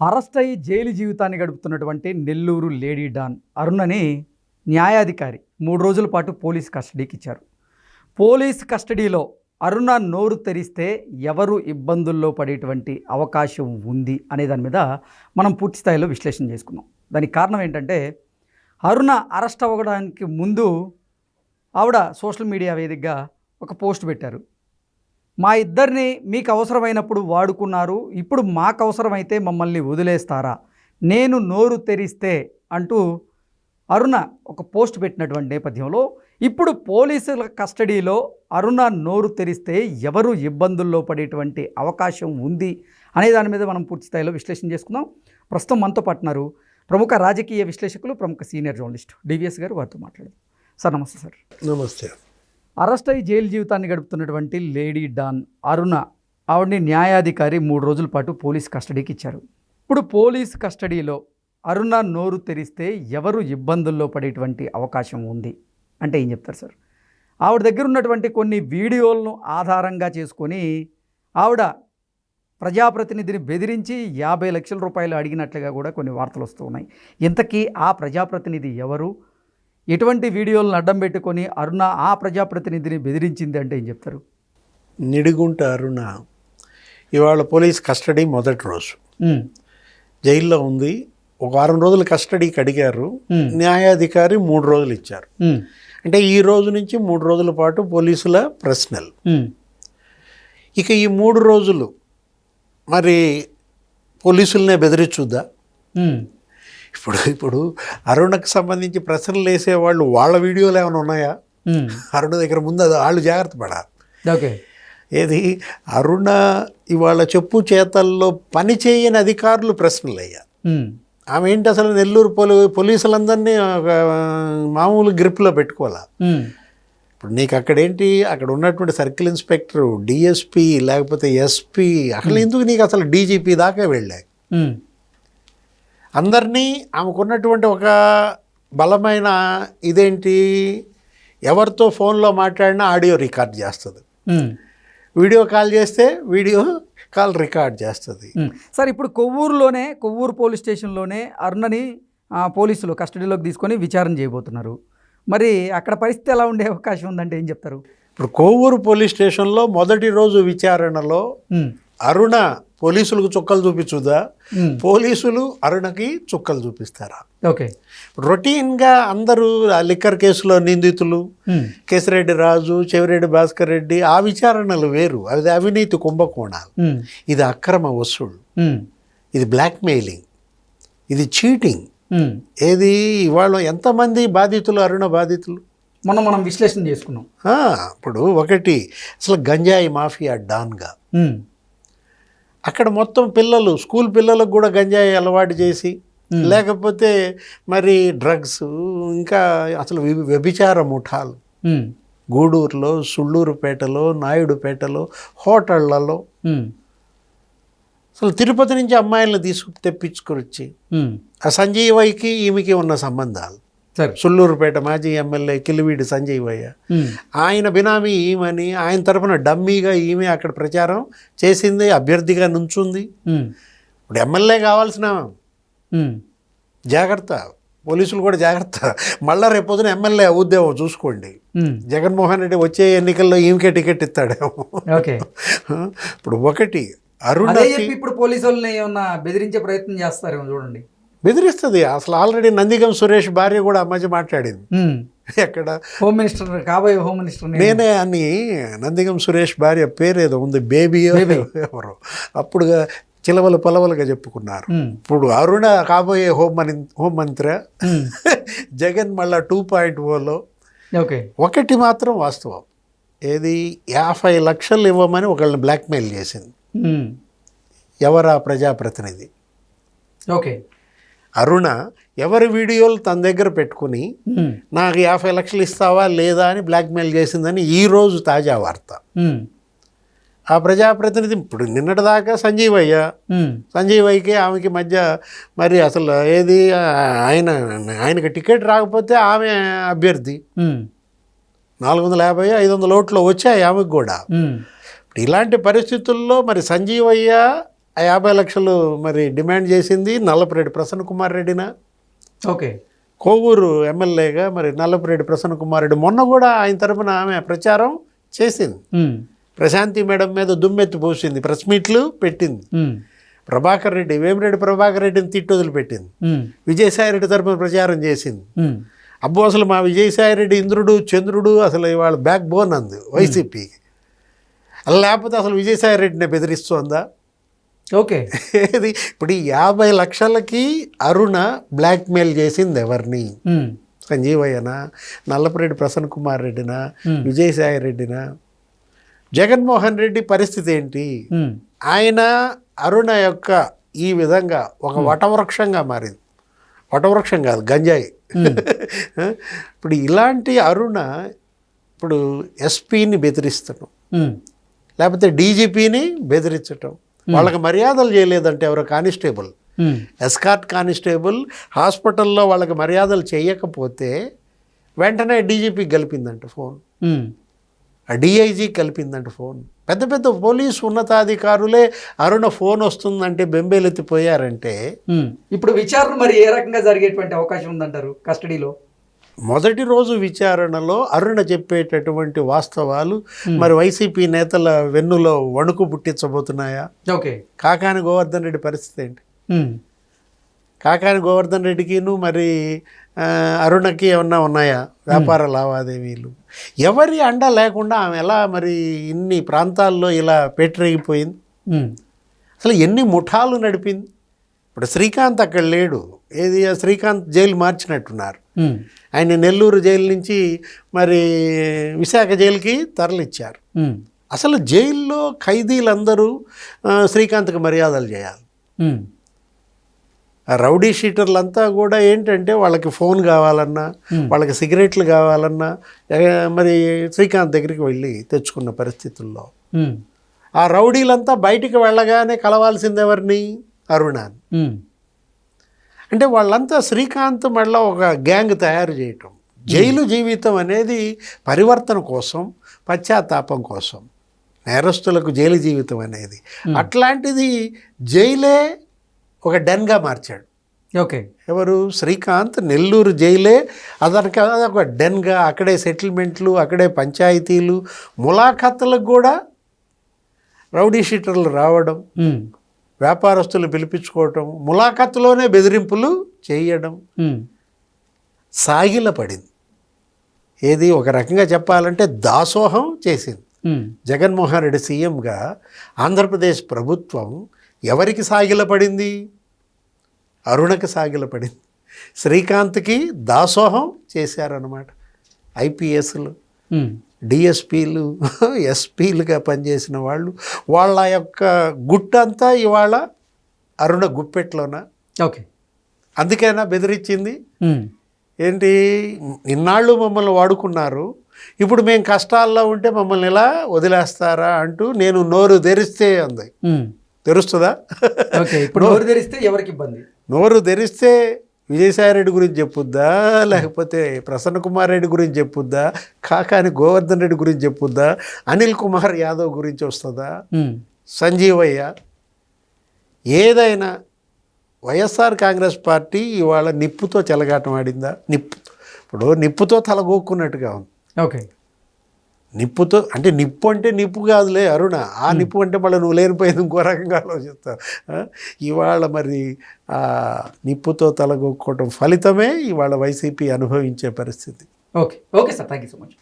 Arrest అయ్యి jail జీవితాన్ని గడుపుతున్నటువంటి నెల్లూరు లేడీ డాన్ అరుణని న్యాయాధికారి మూడు రోజుల పాటు పోలీస్ కస్టడీకి ఇచ్చారు. పోలీస్ కస్టడీలో అరుణ నోరు తెరిస్తే ఎవరు ఇబ్బందుల్లో పడేటువంటి అవకాశం ఉంది అనే దాని మీద మనం పూర్తి స్థాయిలో విశ్లేషణ చేసుకున్నాం దానికి కారణం ఏంటంటే అరుణ అరెస్ట్ అవ్వడానికి ముందు ఆవిడ సోషల్ మీడియా వేదికగా ఒక పోస్ట్ పెట్టారు. మా ఇద్దరిని మీకు అవసరమైనప్పుడు వాడుకున్నారు. ఇప్పుడు మాకు అవసరమైతే మమ్మల్ని వదిలేస్తారా? నేను నోరు తెరిస్తే అంటూ అరుణ ఒక పోస్ట్ పెట్టినటువంటి నేపథ్యంలో ఇప్పుడు పోలీసుల కస్టడీలో అరుణ నోరు తెరిస్తే ఎవరు ఇబ్బందుల్లో పడేటువంటి అవకాశం ఉంది అనే దాని మీద మనం పూర్తి స్థాయిలో విశ్లేషణ చేసుకుందాం. ప్రస్తుతం మనతో పట్టినారు ప్రముఖ రాజకీయ విశ్లేషకులు ప్రముఖ సీనియర్ జర్నలిస్ట్ డివిఎస్ గారు వారితో మాట్లాడారు సార్ నమస్తే సార్. నమస్తే. అరెస్ట్ అయి జైలు జీవితాన్ని గడుపుతున్నటువంటి లేడీ డాన్ అరుణ. ఆవిడని న్యాయాధికారి మూడు రోజుల పాటు పోలీస్ కస్టడీకి ఇచ్చారు. ఇప్పుడు పోలీస్ కస్టడీలో అరుణ నోరు తెరిస్తే ఎవరు ఇబ్బందుల్లో పడేటువంటి అవకాశం ఉంది? అంటే ఏం చెప్తారు సార్? ఆవిడ దగ్గర ఉన్నటువంటి కొన్ని వీడియోలను ఆధారంగా చేసుకొని ఆవిడ ప్రజాప్రతినిధిని బెదిరించి యాభై లక్షల రూపాయలు అడిగినట్లుగా కూడా కొన్ని వార్తలు వస్తూ ఉన్నాయి. ఇంతకీ ఆ ప్రజాప్రతినిధి ఎవరు? ఎటువంటి వీడియోలను అడ్డం పెట్టుకొని అరుణ ఆ ప్రజాప్రతినిధిని బెదిరించింది అంటే ఏం చెప్తారు? నిడిగుంట అరుణ ఇవాళ పోలీస్ కస్టడీ మొదటి రోజు. జైల్లో ఉంది. ఒక వారం రోజులు కస్టడీకి అడిగారు న్యాయాధికారి మూడు రోజులు ఇచ్చారు. అంటే ఈ రోజు నుంచి మూడు రోజుల పాటు పోలీసుల ప్రశ్నలు. ఇక ఈ మూడు రోజులు మరి పోలీసులనే బెదిరించుద్దా ఇప్పుడు ఇప్పుడు అరుణకు సంబంధించి ప్రశ్నలు వేసేవాళ్ళు వాళ్ళ వీడియోలు ఏమైనా ఉన్నాయా. అరుణ దగ్గర ముందు అది వాళ్ళు జాగ్రత్త పడాలి. ఓకే. ఏది? అరుణ ఇవాళ చెప్పు చేతల్లో పని చేయని అధికారులు ప్రశ్నలు అయ్యా ఆమె ఏంటి అసలు నెల్లూరు పోలీ పోలీసులందరినీ ఒక మామూలు గ్రిప్లో పెట్టుకోవాలా? ఇప్పుడు నీకు అక్కడేంటి అక్కడ ఉన్నటువంటి సర్కిల్ ఇన్స్పెక్టర్ డిఎస్పి లేకపోతే ఎస్పి అసలు ఎందుకు నీకు అసలు డీజీపీ దాకా వెళ్ళాయి? అందరినీ ఆమెకున్నటువంటి ఒక బలమైన ఇదేంటి? ఎవరితో ఫోన్లో మాట్లాడినా ఆడియో రికార్డ్ చేస్తుంది. వీడియో కాల్ చేస్తే వీడియో కాల్ రికార్డ్ చేస్తుంది. సార్ ఇప్పుడు కొవ్వూరులోనే కొవ్వూరు పోలీస్ స్టేషన్లోనే అరుణని పోలీసులు కస్టడీలోకి తీసుకొని విచారణ చేయబోతున్నారు. మరి అక్కడ పరిస్థితి ఎలా ఉండే అవకాశం ఉందంటే ఏం చెప్తారు? ఇప్పుడు కోవూరు పోలీస్ స్టేషన్లో మొదటి రోజు విచారణలో అరుణ పోలీసులకు చుక్కలు చూపించుదా? పోలీసులు అరుణకి చుక్కలు చూపిస్తారా? ఓకే. రొటీన్గా అందరూ ఆ లిక్కర్ కేసులో నిందితులు కేసిరెడ్డి రాజు చెవిరెడ్డి భాస్కర్ రెడ్డి ఆ విచారణలు వేరు. అది అవినీతి కుంభకోణాలు. ఇది అక్రమ వసూళ్ళు ఇది బ్లాక్మెయిలింగ్. ఇది చీటింగ్. ఏది ఇవాళ ఎంతమంది బాధితులు అరుణ బాధితులు? మొన్న మనం విశ్లేషణ చేసుకున్నాం. ఇప్పుడు ఒకటి అసలు గంజాయి మాఫియా డాన్గా. అక్కడ మొత్తం పిల్లలు స్కూల్ పిల్లలకు కూడా గంజాయి అలవాటు చేసి లేకపోతే మరి డ్రగ్స్ ఇంకా అసలు వ్య- వ్యభిచార ముఠాలు. గూడూరులో సుళ్ళూరుపేటలో నాయుడుపేటలో హోటళ్ళలో. అసలు తిరుపతి నుంచి అమ్మాయిలను తీసుకు తెప్పించుకొని వచ్చి. ఆ సంజీవయ్యకి ఈమెకి ఉన్న సంబంధాలు. సరే. సుళ్ళూరుపేట మాజీ ఎమ్మెల్యే కిలివీడి సంజీవయ్య ఉమ్, ఆయన బినామీ ఈమని ఆయన తరపున డమ్మీగా ఈమె అక్కడ ప్రచారం చేసింది అభ్యర్థిగా నుంచుంది. ఇప్పుడు ఎమ్మెల్యే కావాల్సిన. జాగ్రత్త పోలీసులు కూడా జాగ్రత్త. మళ్ళా రేపొద్దున ఎమ్మెల్యే అవుద్దేమో చూసుకోండి. జగన్మోహన్ రెడ్డి వచ్చే ఎన్నికల్లో ఈమెకే టికెట్ ఇస్తాడేమో. ఓకే. ఇప్పుడు ఒకటి అరుణ ఇప్పుడు పోలీసు వాళ్ళని ఏమన్నా బెదిరించే ప్రయత్నం చేస్తారేమో చూడండి. బెదిరిస్తుంది. అసలు ఆల్రెడీ నందిగం సురేష్ భార్య కూడా ఆ మధ్య మాట్లాడింది. ఎక్కడ? హోమ్ మినిస్టర్ కాబోయే హోమ్ మినిస్టర్ నేనే. అని నందిగం సురేష్ భార్య పేరు ఏదో ఉంది బేబీ ఎవరు. అప్పుడు చిలవలు పొలవలుగా చెప్పుకున్నారు. ఇప్పుడు అరుణ కాబోయే హోం మని హోంమంత్రి ఉమ్. జగన్ మళ్ళా టూ పాయింట్ ఓలో. ఓకే. ఒకటి మాత్రం వాస్తవం. ఏది? యాభై లక్షలు ఇవ్వమని ఒకళ్ళని బ్లాక్మెయిల్ చేసింది. ఎవరా ప్రజాప్రతినిధి? ఓకే. అరుణ ఎవరి వీడియోలు తన దగ్గర పెట్టుకుని నాకు యాభై లక్షలు ఇస్తావా లేదా అని బ్లాక్మెయిల్ చేసిందని ఈరోజు తాజా వార్త. ఆ ప్రజాప్రతినిధి ఇప్పుడు నిన్నటిదాకా సంజీవయ్య ఉమ్, సంజీవయ్యకి ఆమెకి మధ్య మరి అసలు ఏది ఆయన ఆయనకి టికెట్ రాకపోతే ఆమె అభ్యర్థి. నాలుగు వందల యాభై ఐదు వందల ఓట్లు వచ్చాయి ఆమెకు కూడా. ఇలాంటి పరిస్థితుల్లో మరి సంజీవయ్య ఆ యాభై లక్షలు మరి డిమాండ్ చేసింది నల్లపురెడ్డి ప్రసన్న కుమార్ రెడ్డినా? ఓకే. కోవూరు ఎమ్మెల్యేగా మరి నల్లపురెడ్డి ప్రసన్న కుమార్ రెడ్డి మొన్న కూడా ఆయన తరపున ఆమె ప్రచారం చేసింది. ప్రశాంతి మేడం మీద దుమ్మెత్తి పోసింది ప్రెస్ మీట్లు పెట్టింది. ప్రభాకర్ రెడ్డి వేమిరెడ్డి ప్రభాకర్ రెడ్డిని తిట్టి వదిలిపెట్టింది. ఉమ్, విజయసాయి రెడ్డి తరపున ప్రచారం చేసింది. అబ్బో అసలు మా విజయసాయి రెడ్డి ఇంద్రుడు చంద్రుడు అసలు ఇవాళ బ్యాక్ బోన్ అంది వైసీపీకి. అలా లేకపోతే అసలు విజయసాయి రెడ్డిని బెదిరిస్తోందా? ఓకే. ఏది? ఇప్పుడు ఈ యాభై లక్షలకి అరుణ బ్లాక్మెయిల్ చేసింది ఎవరిని? సంజీవయ్యనా? నల్లపురెడ్డి ప్రసన్న కుమార్ రెడ్డినా. విజయసాయి రెడ్డినా? జగన్మోహన్ రెడ్డి పరిస్థితి ఏంటి? ఆయన అరుణ యొక్క ఈ విధంగా ఒక వటవృక్షంగా మారింది. వటవృక్షం కాదు గంజాయి. ఇప్పుడు ఇలాంటి అరుణ ఇప్పుడు ఎస్పీని బెదిరిస్తడం ఉమ్, లేకపోతే డీజీపీని బెదిరించటం. వాళ్ళకి మర్యాదలు చేయలేదంటే ఎవరో కానిస్టేబుల్. ఎస్కార్ట్ కానిస్టేబుల్ హాస్పిటల్లో వాళ్ళకి మర్యాదలు చేయకపోతే వెంటనే డీజీపీకి కలిపిందంట ఫోన్. ఆ డిఐజీ కలిపిందంట ఫోన్. పెద్ద పెద్ద పోలీసు ఉన్నతాధికారులే అరుణ ఫోన్ వస్తుందంటే బెంబేలెత్తిపోయారంటే. ఇప్పుడు విచారణ మరి ఏ రకంగా జరిగేటువంటి అవకాశం ఉందంటారు? కస్టడీలో? మొదటి రోజు విచారణలో అరుణ చెప్పేటటువంటి వాస్తవాలు మరి వైసీపీ నేతల వెన్నులో వణుకు పుట్టించబోతున్నాయా? ఓకే. కాకాని గోవర్ధన్ రెడ్డి పరిస్థితి ఏంటి? ఉమ్, కాకాని గోవర్ధన్ రెడ్డికిను మరి అరుణకి ఏమన్నా ఉన్నాయా? వ్యాపార లావాదేవీలు. ఎవరి అండ లేకుండా ఆమె ఎలా మరి ఇన్ని ప్రాంతాల్లో ఇలా పెట్టిరిగిపోయింది ఉమ్, అసలు ఎన్ని ముఠాలు నడిపింది? ఇప్పుడు శ్రీకాంత్ అక్కడ లేడు. ఏది? శ్రీకాంత్ జైలు మార్చినట్టున్నారు. ఆయన నెల్లూరు జైలు నుంచి మరి విశాఖ జైలుకి తరలిచ్చారు. అసలు జైల్లో ఖైదీలందరూ శ్రీకాంత్కి మర్యాదలు చేయాలి. రౌడీ షీటర్లంతా కూడా ఏంటంటే వాళ్ళకి ఫోన్ కావాలన్నా. వాళ్ళకి సిగరెట్లు కావాలన్నా మరి శ్రీకాంత్ దగ్గరికి వెళ్ళి తెచ్చుకున్న పరిస్థితుల్లో. ఆ రౌడీలంతా బయటికి వెళ్ళగానే కలవాల్సింది ఎవరిని అరుణాన్ని ఉమ్, అంటే వాళ్ళంతా శ్రీకాంత్ మళ్ళీ ఒక గ్యాంగ్ తయారు చేయటం. జైలు జీవితం అనేది పరివర్తన కోసం పశ్చాత్తాపం కోసం నేరస్తులకు జైలు జీవితం అనేది. అట్లాంటిది జైలే ఒక డెన్గా మార్చాడు. ఓకే. ఎవరు? శ్రీకాంత్ నెల్లూరు జైలే. అదనక ఒక డెన్గా అక్కడే సెటిల్మెంట్లు అక్కడే పంచాయతీలు ములాఖత్తులకు కూడా రౌడీ షీటర్లు రావడం. వ్యాపారస్తులు పిలిపించుకోవటం ములాఖత్తులోనే బెదిరింపులు చేయడం సాగిల పడింది. ఏది ఒక రకంగా చెప్పాలంటే దాసోహం చేసింది. జగన్మోహన్ రెడ్డి సీఎంగా ఆంధ్రప్రదేశ్ ప్రభుత్వం ఎవరికి సాగిలపడింది అరుణకి సాగిలపడింది శ్రీకాంత్కి దాసోహం చేశారన్నమాట ఐపీఎస్లు. డిఎస్పీలు ఎస్పీలుగా పనిచేసిన వాళ్ళు వాళ్ళ యొక్క గుట్టంతా ఇవాళ అరుణ గుప్పెట్లోన? ఓకే. అందుకైనా బెదిరించింది ఏంటి? ఇన్నాళ్ళు మమ్మల్ని వాడుకున్నారు. ఇప్పుడు మేము కష్టాల్లో ఉంటే మమ్మల్ని ఇలా వదిలేస్తారా అంటూ నేను నోరు తెరిస్తే అంది. తెరుస్తుందా? ఓకే. ఇప్పుడు నోరు తెరిస్తే ఎవరికి ఇబ్బంది? నోరు తెరిస్తే విజయసాయిరెడ్డి గురించి చెప్పుద్దా? లేకపోతే ప్రసన్న కుమార్ రెడ్డి గురించి చెప్పుద్దా? కాకాని గోవర్ధన్ రెడ్డి గురించి చెప్పుద్దా? అనిల్ కుమార్ యాదవ్ గురించి వస్తుందా? సంజీవయ్య ఏదైనా వైఎస్ఆర్ కాంగ్రెస్ పార్టీ ఇవాళ నిప్పుతో చెలగాటం ఆడిందా? నిప్పు ఇప్పుడు నిప్పుతో తలగొక్కున్నట్టుగా ఉంది. ఓకే. నిప్పుతో అంటే నిప్పు అంటే నిప్పు కాదులే అరుణ. ఆ నిప్పు అంటే మళ్ళీ నువ్వు లేనిపోయింది ఇంకో రకంగా ఆలోచిస్తావు? ఇవాళ మరి ఆ నిప్పుతో తలగొక్కోవటం ఫలితమే ఇవాళ వైసీపీ అనుభవించే పరిస్థితి. Okay. Okay sir. Thank you so much.